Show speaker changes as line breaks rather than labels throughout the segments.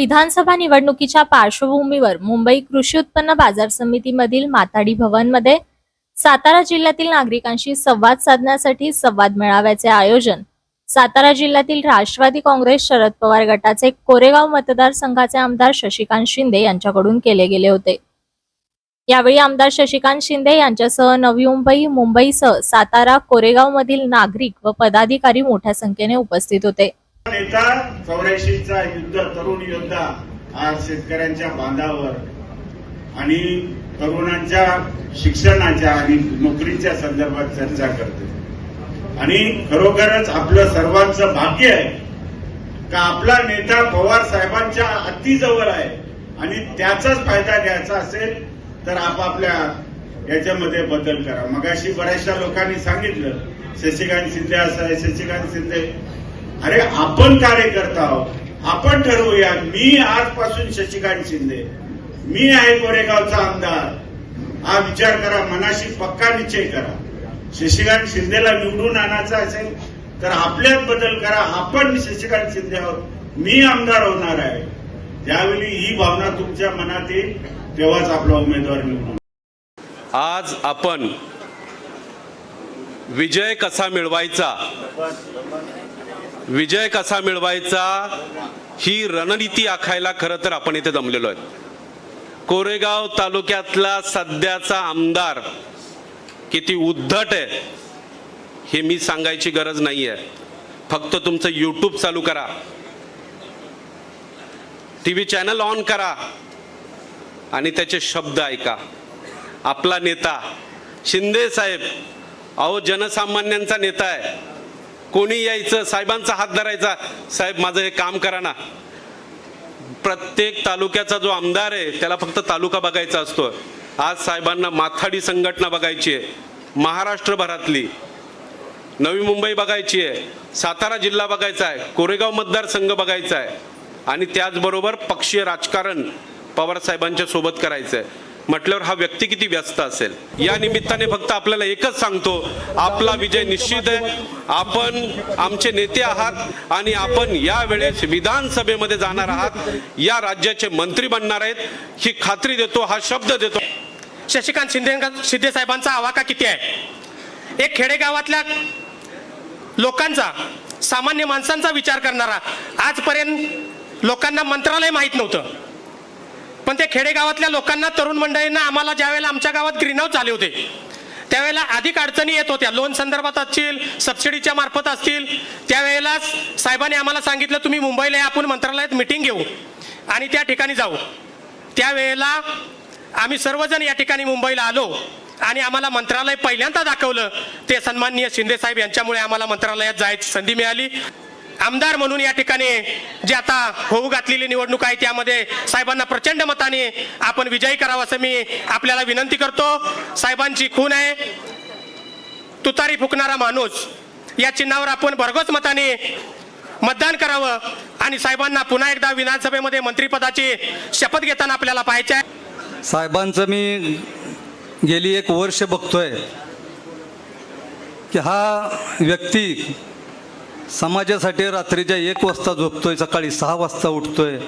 विधानसभा निवडणुकीच्या पार्श्वभूमीवर मुंबई कृषी उत्पन्न बाजार समितीमधील माताडी भवनमध्ये सातारा जिल्ह्यातील नागरिकांशी संवाद साधण्यासाठी संवाद मेळाव्याचे आयोजन सातारा जिल्ह्यातील राष्ट्रवादी काँग्रेस शरद पवार गटाचे कोरेगाव मतदारसंघाचे आमदार शशिकांत शिंदे यांच्याकडून केले गेले होते. यावेळी आमदार शशिकांत शिंदे यांच्यासह नवी मुंबई मुंबईसह सातारा कोरेगाव मधील नागरिक व पदाधिकारी मोठ्या संख्येने उपस्थित होते.
नेता चौऱ्याऐंशीचा युद्ध तरुण योद्धा आज शेतकऱ्यांच्या बांधावर आणि तरुणांच्या शिक्षणाच्या आणि नोकरीच्या संदर्भात चर्चा करते. आणि खरोखरच आपलं सर्वांचं भाग्य आहे का आपला नेता पवार साहेबांच्या अतिजवळ आहे आणि त्याचाच फायदा घ्यायचा असेल तर आपापल्या याच्यामध्ये बदल करा. मगाशी बऱ्याचशा लोकांनी सांगितलं शशिकांत शिंदे असं आहे शशिकांत शिंदे अरे आपण कार्यकर्ता आहोत आपण ठरवूया मी आजपासून शशिकांत शिंदे मी आहे कोरेगावचा आमदार. हा विचार करा मनाशी पक्का निश्चय करा. शशिकांत शिंदेला निवडून आणायचा असेल तर आपल्यात बदल करा. आपण शशिकांत शिंदे आहोत मी आमदार होणार आहे. त्यावेळी ही भावना तुमच्या मनात येईल तेव्हाच आपला उमेदवार निवडून
आज आपण विजय कसा मिळवायचा? विजय कसा मिळवायचा ही रणनीती आखायला खरं तर आपण इथे जमलेलो आहे कोरेगाव तालुक्यातला सध्याचा आमदार किती उद्धट आहे हे मी सांगायची गरज नाही आहे फक्त तुमचं यूट्यूब चालू करा. टी व्ही चॅनल ऑन करा आणि त्याचे शब्द ऐका. आपला नेता शिंदे साहेब अहो जनसामान्यांचा नेता आहे. कोणी यायचं साहेबांचा हात धरायचा साहेब माझं हे काम करा ना. प्रत्येक तालुक्याचा जो आमदार आहे त्याला फक्त तालुका बघायचा असतो. आज साहेबांना माथाडी संघटना बघायची आहे महाराष्ट्रभरातली नवी मुंबई बघायची आहे सातारा जिल्हा बघायचा आहे कोरेगाव मतदारसंघ बघायचा आहे. आणि त्याचबरोबर पक्षीय राजकारण पवार साहेबांच्या सोबत करायचं आहे. म्हटल्यावर हा व्यक्ती किती व्यस्त असेल? या निमित्ताने फक्त आपल्याला एकच सांगतो आपला विजय निश्चित आहे. आपण आमचे नेते आहात आणि आपण या वेळेस विधानसभेमध्ये जाणार आहात. या राज्याचे मंत्री बनणार आहेत. ही खात्री देतो हा शब्द देतो.
शशिकांत शिंदे शिंदे साहेबांचा आवाका किती आहे? एक खेडेगावातल्या लोकांचा सामान्य माणसांचा विचार करणारा आजपर्यंत लोकांना मंत्रालय माहीत नव्हतं. पण ते खेडेगावातल्या लोकांना तरुण मंडळींना आम्हाला ज्यावेळेला आमच्या गावात ग्रीन हाऊस झाले होते त्यावेळेला अधिक अडचणी येत होत्या. लोन संदर्भात असतील सबसिडीच्या मार्फत असतील त्यावेळेला साहेबांनी आम्हाला सांगितलं तुम्ही मुंबईला या, आपण मंत्रालयात मिटिंग घेऊ आणि त्या ठिकाणी जाऊ. त्यावेळेला आम्ही सर्वजण या ठिकाणी मुंबईला आलो आणि आम्हाला मंत्रालय पहिल्यांदा दाखवलं. ते सन्माननीय शिंदे साहेब यांच्यामुळे आम्हाला मंत्रालयात जायची संधी मिळाली. आमदार म्हणून या ठिकाणी जे आता होऊ घातलेली निवडणूक आहे त्यामध्ये साहेबांना प्रचंड मताने आपण विजयी करावं असं मी आपल्याला विनंती करतो. साहेबांची खून आहे. तुतारी फुकणारा माणूस या चिन्हावर आपण भरघोस मताने मतदान करावं आणि साहेबांना पुन्हा एकदा विधानसभेमध्ये मंत्रिपदाची शपथ घेताना आपल्याला पाहायचे आहे.
साहेबांचं मी गेली एक वर्ष बघतोय की हा व्यक्ती समाजासाठी रात्रीच्या एक वाजता झोपतोय सकाळी सहा वाजता उठतोय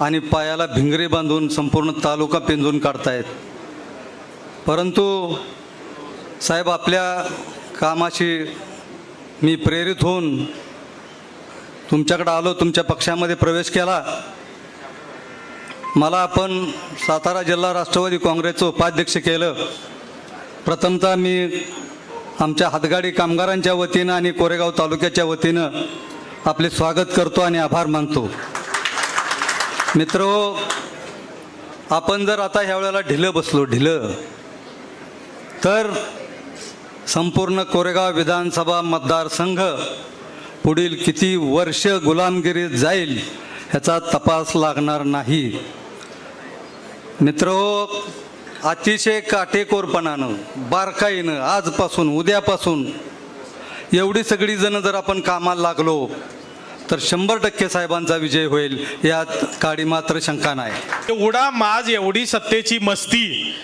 आणि पायाला भिंगरे बांधून संपूर्ण तालुका पिंजून काढतायत. परंतु साहेब आपल्या कामाशी मी प्रेरित होऊन तुमच्याकडे आलो तुमच्या पक्षामध्ये प्रवेश केला. मला आपण सातारा जिल्हा राष्ट्रवादी काँग्रेसचं उपाध्यक्ष केलं. प्रथमतः मी आमच्या हातगाडी कामगारांच्या वतीनं आणि कोरेगाव तालुक्याच्या वतीनं आपले स्वागत करतो आणि आभार मानतो. मित्र आपण जर आता ह्या वेळेला ढिलं बसलो ढिलं तर संपूर्ण कोरेगाव विधानसभा मतदारसंघ पुढील किती वर्ष गुलामगिरीत जाईल ह्याचा तपास लागणार नाही. मित्र अतिशय काटेकोरपणानं बारकाईनं आजपासून उद्यापासून एवढी सगळी जण जर आपण कामाला लागलो तर शंभर टक्के साहेबांचा विजय होईल यात काडी मात्र शंका नाही.
एवढा माज एवढी सत्तेची मस्ती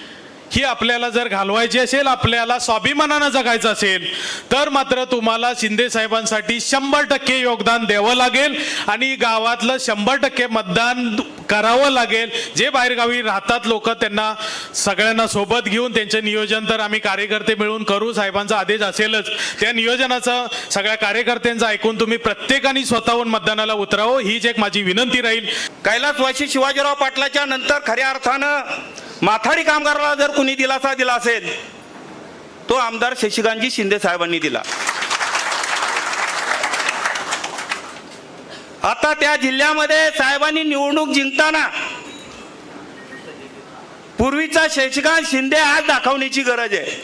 ही आपल्याला जर घालवायची असेल आपल्याला स्वाभिमानानं जगायचं असेल तर मात्र तुम्हाला शिंदे साहेबांसाठी शंभर टक्के योगदान द्यावं लागेल आणि गावातलं शंभर टक्के मतदान करावं लागेल. जे बाहेरगावी राहतात लोक त्यांना सगळ्यांना सोबत घेऊन त्यांचे नियोजन तर आम्ही कार्यकर्ते मिळून करू. साहेबांचा आदेश असेलच. त्या नियोजनाचं सगळ्या कार्यकर्त्यांचं ऐकून तुम्ही प्रत्येकाने स्वतःहून मतदानाला उतरावं. हीच एक माझी विनंती राहील.
कैलासवासी शिवाजीराव पाटलाच्या नंतर खऱ्या अर्थानं माथाडी कामगाराला जर कुणी दिलासा दिला असेल तो आमदार शशिकांतजी शिंदे साहेबांनी दिला. आता त्या जिल्ह्यामध्ये साहेबांनी निवडणूक जिंकताना पूर्वीचा शशिकांत शिंदे आज दाखवण्याची गरज आहे.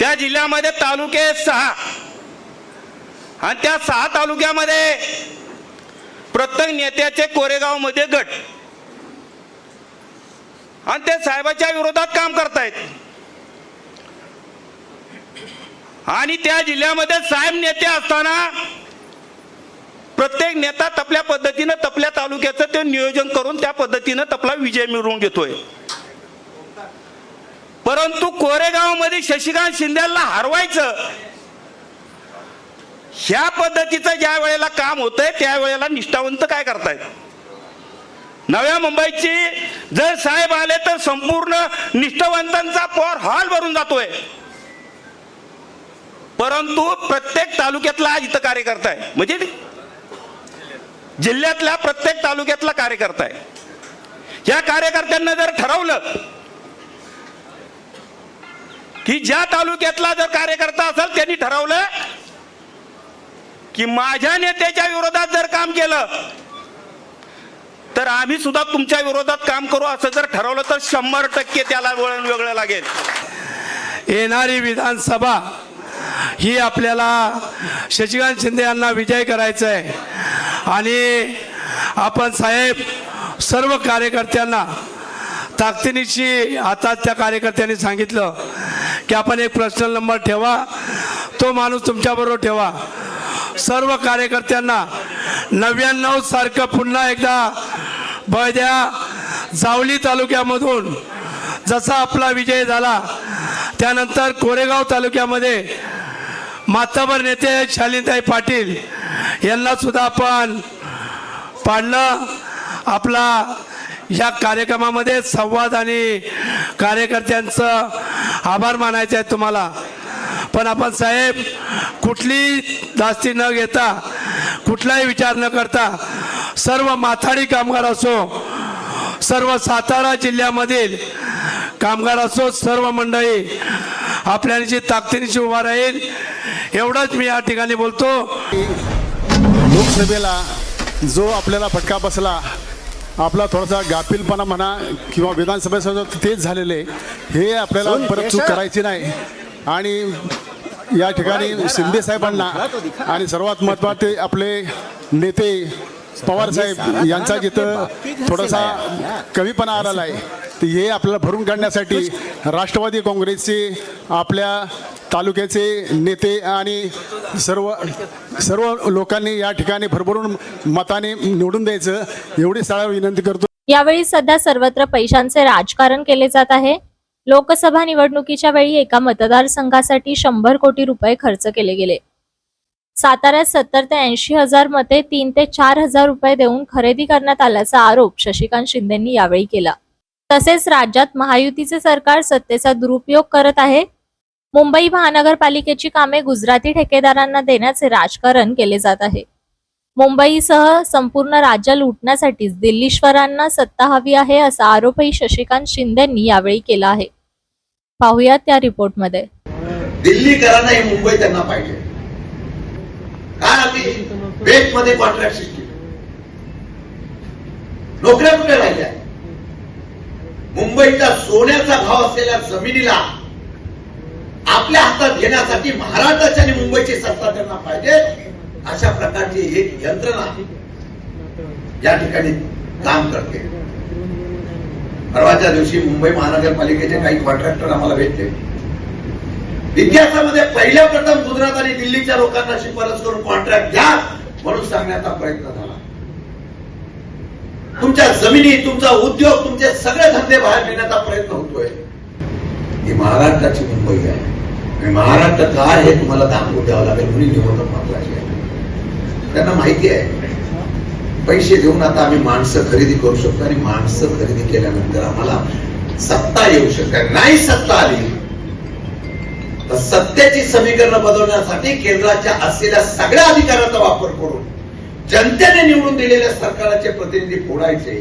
त्या जिल्ह्यामध्ये तालुके सहा आणि त्या सहा तालुक्यामध्ये प्रत्येक नेत्याचे कोरेगावमध्ये गट आणि ते साहेबाच्या विरोधात काम करतायत. आणि त्या जिल्ह्यामध्ये साहेब नेते असताना प्रत्येक नेता तपल्या पद्धतीनं तपल्या तालुक्याचं ते नियोजन करून त्या पद्धतीनं तपला विजय मिळवून घेतोय. परंतु कोरेगावमध्ये शशिकांत शिंदेला हरवायचं ह्या पद्धतीचं ज्या वेळेला काम होतंय त्यावेळेला निष्ठावंत काय करतायत? नव्या मुंबईची जर साहेब आले तर संपूर्ण निष्ठावंतांचा पोर हॉल भरून जातोय. परंतु प्रत्येक तालुक्यातला आज इथं कार्यकर्ता आहे. म्हणजे जिल्ह्यातल्या प्रत्येक तालुक्यातला कार्यकर्ता आहे. या कार्यकर्त्यांना जर ठरवलं की ज्या तालुक्यातला जर कार्यकर्ता असेल त्यांनी ठरवलं की माझ्या नेत्याच्या विरोधात जर काम केलं तर आम्ही सुद्धा तुमच्या विरोधात काम करू असं जर ठरवलं तर शंभर टक्के त्याला वळण वेगळं लागेल.
येणारी विधानसभा ही आपल्याला शशिकांत शिंदे यांना विजय करायचा आहे आणि आपण साहेब सर्व कार्यकर्त्यांना ताकदीनिशी आता त्या कार्यकर्त्यांनी सांगितलं की आपण एक पर्सनल नंबर ठेवा तो माणूस तुमच्याबरोबर ठेवा. सर्व कार्यकर्त्यांना नव्याण्णव सारखं पुन्हा एकदा बळद्या जावली तालुक्यामधून जसा आपला विजय झाला त्यानंतर कोरेगाव तालुक्यामध्ये माताबर नेते शालिनताई पाटील यांना सुद्धा आपण पाडलं. आपला या कार्यक्रमामध्ये संवाद आणि कार्यकर्त्यांचं आभार मानायचं आहे तुम्हाला. पण आपण साहेब कुठली जास्ती न घेता कुठलाही विचार न करता सर्व माथाडी कामगार असो सर्व सातारा जिल्ह्यामधील कामगार असो सर्व मंडळी आपल्याची ताकदीनिशी उभा राहील एवढंच मी या ठिकाणी बोलतो
लोकसभेला जो आपल्याला फटका बसला आपला थोडासा गाफीलपणा म्हणा किंवा विधानसभेसह तेच झालेले हे आपल्याला परत चूक करायची नाही आणि या ठिकाणी शिंदे साहेबांना आणि सर्वात महत्त्वाचे आपले नेते पवार साहेब यांचा जिथं थोडासा कमीपणा आलेला आहे तर हे आपल्याला भरून काढण्यासाठी राष्ट्रवादी काँग्रेसचे आपल्या तालुक्याचे नेते आणि सर्व सर्व लोकांनी या ठिकाणी भरभरून मताने निवडून द्यायचं एवढी साळा विनंती करतो.
यावेळी सध्या सर्वत्र पैशांचे राजकारण केले जात आहे. लोकसभा निवडणुकीच्या वेळी एका मतदारसंघासाठी शंभर कोटी रुपये खर्च केले गेले. साताऱ्यात सत्तर ते ऐंशी हजार मते तीन ते चार हजार रुपये देऊन खरेदी करण्यात आल्याचा आरोप शशिकांत शिंदेंनी यावेळी केला. तसेच राज्यात महायुतीचे सरकार सत्तेचा दुरुपयोग करत आहे. मुंबई महानगरपालिकेची कामे गुजराती ठेकेदारांना देण्याचे राजकारण केले जात आहे. मुंबईसह संपूर्ण राज्य लुटण्यासाठीच दिल्लीश्वरांना सत्ता हवी आहे असा आरोपही शशिकांत शिंदेंनी यावेळी केला आहे. पाहूयात त्या रिपोर्टमध्ये.
दिल्लीकरांना ही मुंबई त्यांना पाहिजे. काय आली बेटमध्ये कॉन्ट्रॅक्ट सिस्टीम नोकऱ्या कुठे राहिल्या? मुंबईचा सोन्याचा भाव असलेल्या जमिनीला आपल्या हातात घेण्यासाठी महाराष्ट्राची आणि मुंबईची सत्ता त्यांना पाहिजे अशा प्रकारची एक यंत्रणा या ठिकाणी काम करते. परवाच्या दिवशी मुंबई महानगरपालिकेचे काही कॉन्ट्रॅक्टर आम्हाला भेटले. इतिहासामध्ये पहिल्या प्रथम गुजरात आणि दिल्लीच्या लोकांना शिफारस करून कॉन्ट्रॅक्ट द्या म्हणून सांगण्याचा प्रयत्न झाला. तुमच्या जमिनी तुमचा उद्योग तुमचे सगळे धंदे बाहेर नेण्याचा प्रयत्न होतोय. ही महाराष्ट्राची मुंबई आहे. आणि महाराष्ट्र काय हे तुम्हाला दाखवून द्यावं लागेल म्हणून निवडणूक महत्वाची आहे. त्यांना माहिती आहे. पैसे देऊन आता आम्ही माणसं खरेदी करू शकतो आणि माणसं खरेदी केल्यानंतर आम्हाला सत्ता येऊ शकते. नाही सत्ता आली सत्तेची समीकरण बदलण्यासाठी केंद्राच्या असलेल्या सगळ्या अधिकाराचा वापर करून जनतेने निवडून दिलेल्या सरकारचे प्रतिनिधी फोडायचे.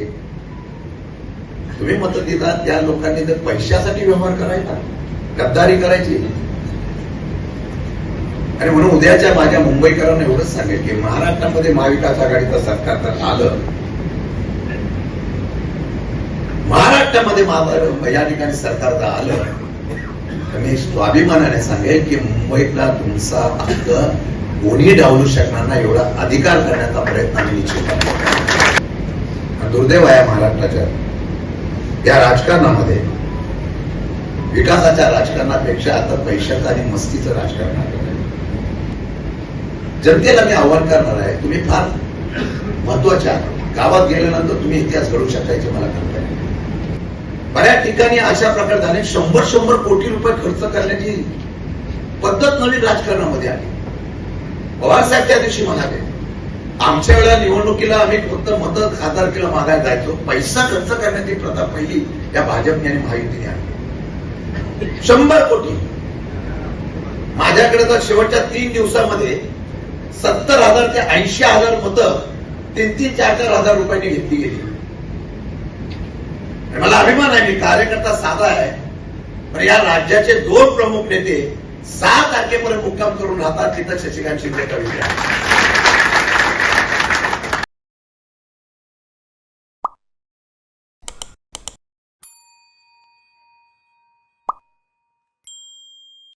तुम्ही मत देता त्या लोकांनी जर पैशासाठी व्यवहार करायचा गद्दारी करायची. आणि म्हणून उद्याच्या माझ्या मुंबईकरांना एवढंच सांगेल की महाराष्ट्रामध्ये महाविकास आघाडीचं सरकार तर आलं. महाराष्ट्रामध्ये या ठिकाणी सरकार तर आलं. मी स्वाभिमानाने सांगेल की मुंबईतला तुमचा हक्क कोणी डावलू शकणार नाही एवढा अधिकार करण्याचा प्रयत्न आम्ही निश्चित करतो. दुर्दैव आहे महाराष्ट्राच्या या राजकारणामध्ये. विकासाच्या राजकारणापेक्षा आता पैशाचं आणि मस्तीचं राजकारण आहे. जनतेला मी आव्हान करणार आहे तुम्ही फार महत्त्वाच्या गावात गेल्यानंतर तुम्ही इतिहास घडू शकायचे मला कल्पना बऱ्याच ठिकाणी अशा प्रकारे झाले. शंभर शंभर कोटी रुपये खर्च करण्याची पद्धत नवीन राजकारणामध्ये आली. पवारसाहेब त्या दिवशी म्हणाले आमच्या वेळेला निवडणुकीला आम्ही फक्त मत खासदार मागायला जायचो. पैसा खर्च करण्याची प्रथा पहिली या भाजपने आणि महायुतीने आणली शंभर कोटी. माझ्याकडे तर शेवटच्या तीन दिवसामध्ये सत्तर हजार ते ऐंशी हजार मतं तीन तीन चार चार हजार रुपयांनी घेतली गेली. मला अभिमान आहे मी कार्यकर्ता साधा आहे. पण या राज्याचे दोन प्रमुख नेते सहा तारखेपर्यंत मुक्काम करून राहतात तिथं शशिकांत शिंदे कविता.